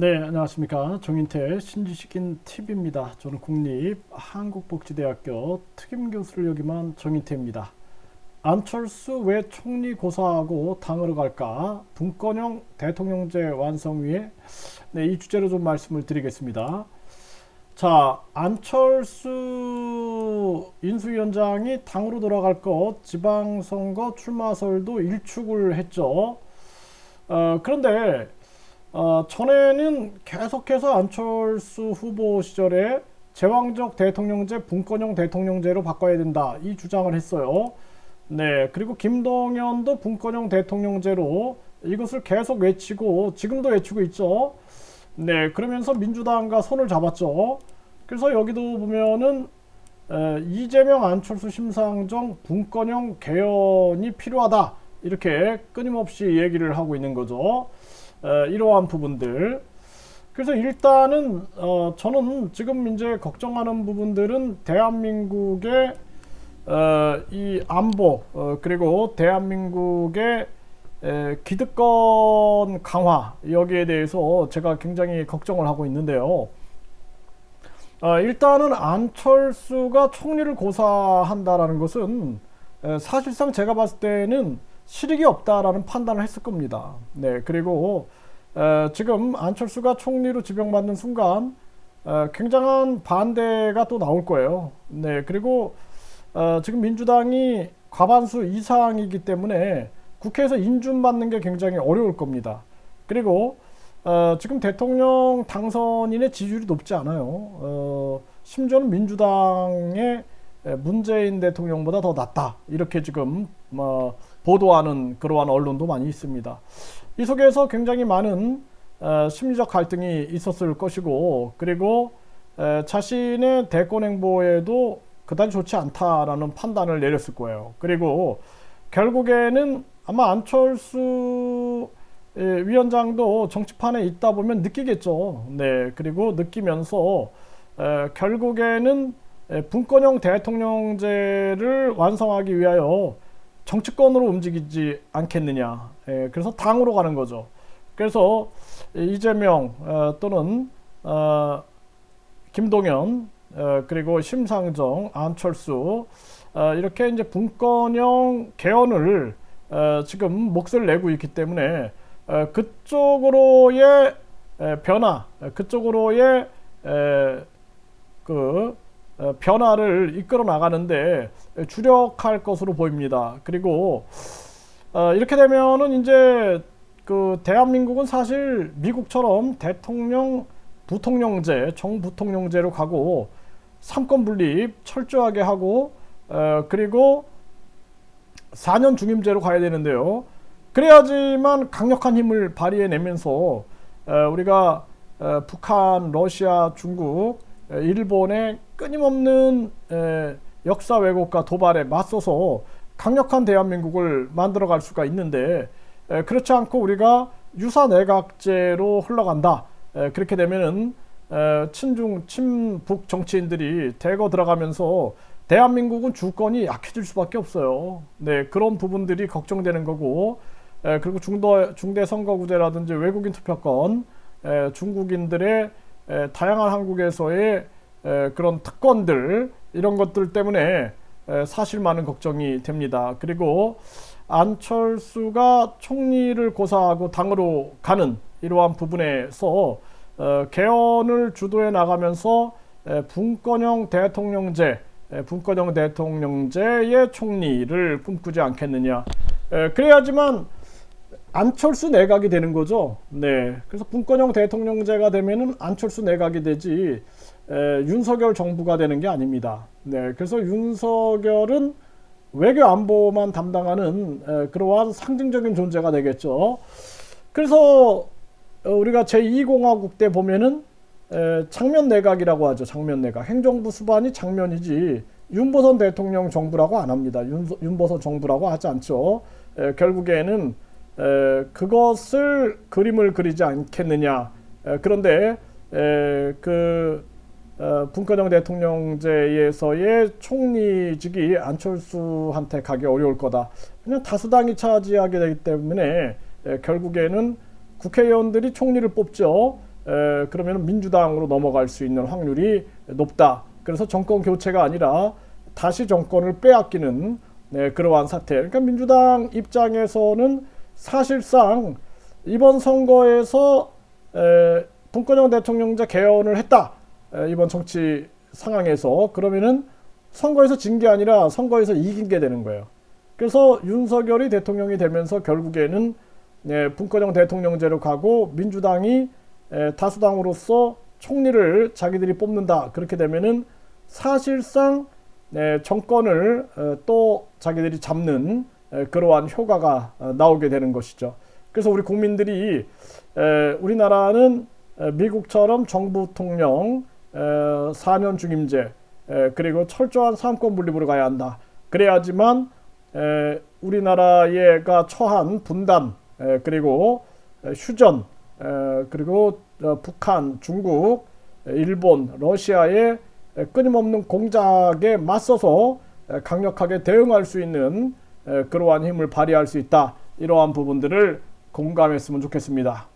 네, 안녕하십니까. 정인태 신지식인 TV입니다. 저는 국립 한국복지대학교 특임교수를 역임한 정인태입니다. 안철수 왜 총리 고사하고 당으로 갈까? 분권형 대통령제 완성 위에 네, 이 주제로 좀 말씀을 드리겠습니다. 자, 안철수 인수위원장이 당으로 돌아갈 것 지방선거 출마설도 일축을 했죠. 어, 그런데 어, 전에는 계속해서 안철수 후보 시절에 제왕적 대통령제, 분권형 대통령제로 바꿔야 된다 이 주장을 했어요. 네, 그리고 김동연도 분권형 대통령제로 이것을 계속 외치고 지금도 외치고 있죠. 네, 그러면서 민주당과 손을 잡았죠. 그래서 여기도 보면은 에, 이재명, 안철수, 심상정 분권형 개헌이 필요하다 이렇게 끊임없이 얘기를 하고 있는 거죠. 에, 이러한 부분들. 그래서 일단은 어, 저는 지금 이제 걱정하는 부분들은 대한민국의 어, 이 안보 어, 그리고 대한민국의 에, 기득권 강화 여기에 대해서 제가 굉장히 걱정을 하고 있는데요. 어, 일단은 안철수가 총리를 고사한다라는 것은 에, 사실상 제가 봤을 때는 실익이 없다라는 판단을 했을 겁니다. 네, 그리고 에, 지금 안철수가 총리로 지명받는 순간 에, 굉장한 반대가 또 나올 거예요. 네, 그리고 어, 지금 민주당이 과반수 이상이기 때문에 국회에서 인준받는 게 굉장히 어려울 겁니다. 그리고 어, 지금 대통령 당선인의 지지율이 높지 않아요. 어, 심지어는 민주당의 문재인 대통령보다 더 낮다. 이렇게 지금 뭐 보도하는 그러한 언론도 많이 있습니다. 이 속에서 굉장히 많은 어, 심리적 갈등이 있었을 것이고 그리고 에, 자신의 대권 행보에도 그다지 좋지 않다라는 판단을 내렸을 거예요. 그리고 결국에는 아마 안철수 위원장도 정치판에 있다 보면 느끼겠죠. 네, 그리고 느끼면서 에, 결국에는 에, 분권형 대통령제를 완성하기 위하여 정치권으로 움직이지 않겠느냐. 에, 그래서 당으로 가는 거죠. 그래서 이재명 어, 또는 어, 김동연 어, 그리고 심상정, 안철수 어, 이렇게 이제 분권형 개헌을 어, 지금 몫을 내고 있기 때문에 어, 그쪽으로의 에, 변화, 그쪽으로의 에, 그 어, 변화를 이끌어 나가는데 주력할 것으로 보입니다. 그리고 어, 이렇게 되면은 이제 그 대한민국은 사실 미국처럼 대통령 부통령제, 정부통령제로 가고 삼권 분립 철저하게 하고 어, 그리고 4년 중임제로 가야 되는데요. 그래야지만 강력한 힘을 발휘해내면서 어, 우리가 어, 북한, 러시아, 중국, 에, 일본의 끊임없는 에, 역사 왜곡과 도발에 맞서서 강력한 대한민국을 만들어갈 수가 있는데 에, 그렇지 않고 우리가 유사 내각제로 흘러간다. 에, 그렇게 되면은 에, 친중 친북 정치인들이 대거 들어가면서 대한민국은 주권이 약해질 수밖에 없어요. 네 그런 부분들이 걱정되는 거고 에, 그리고 중도, 중대 선거구제라든지 외국인 투표권 에, 중국인들의 에, 다양한 한국에서의 에, 그런 특권들 이런 것들 때문에 에, 사실 많은 걱정이 됩니다. 그리고 안철수가 총리를 고사하고 당으로 가는 이러한 부분에서 어, 개헌을 주도해 나가면서 에, 분권형 대통령제, 에, 분권형 대통령제의 총리를 꿈꾸지 않겠느냐. 에, 그래야지만 안철수 내각이 되는 거죠. 네. 그래서 분권형 대통령제가 되면은 안철수 내각이 되지 에, 윤석열 정부가 되는 게 아닙니다. 네. 그래서 윤석열은 외교 안보만 담당하는 에, 그러한 상징적인 존재가 되겠죠. 그래서 어, 우리가 제2공화국 때 보면은 에, 장면 내각이라고 하죠. 장면 내각. 행정부 수반이 장면이지 윤보선 대통령 정부라고 안 합니다. 윤, 윤보선 정부라고 하지 않죠. 에, 결국에는 에, 그것을 그림을 그리지 않겠느냐. 에, 그런데 에, 그 어, 분권형 대통령제에서의 총리직이 안철수한테 가기 어려울 거다. 그냥 다수당이 차지하게 되기 때문에 에, 결국에는 국회의원들이 총리를 뽑죠. 에, 그러면 민주당으로 넘어갈 수 있는 확률이 높다. 그래서 정권 교체가 아니라 다시 정권을 빼앗기는 네, 그러한 사태. 그러니까 민주당 입장에서는 사실상 이번 선거에서 에, 분권형 대통령제 개헌을 했다. 에, 이번 정치 상황에서 그러면은 선거에서 진 게 아니라 선거에서 이긴 게 되는 거예요. 그래서 윤석열이 대통령이 되면서 결국에는 네, 분권형 대통령제로 가고 민주당이 에, 다수당으로서 총리를 자기들이 뽑는다. 그렇게 되면은 사실상 네, 정권을 어, 또 자기들이 잡는 에, 그러한 효과가 어, 나오게 되는 것이죠. 그래서 우리 국민들이 에, 우리나라는 에, 미국처럼 정부 통령 에, 4년 중임제 에, 그리고 철저한 삼권 분립으로 가야 한다. 그래야지만 에, 우리나라가 처한 분단 에, 그리고 에, 휴전 에, 그리고 어, 북한, 중국, 에, 일본, 러시아의 에, 끊임없는 공작에 맞서서 에, 강력하게 대응할 수 있는 에, 그러한 힘을 발휘할 수 있다. 이러한 부분들을 공감했으면 좋겠습니다.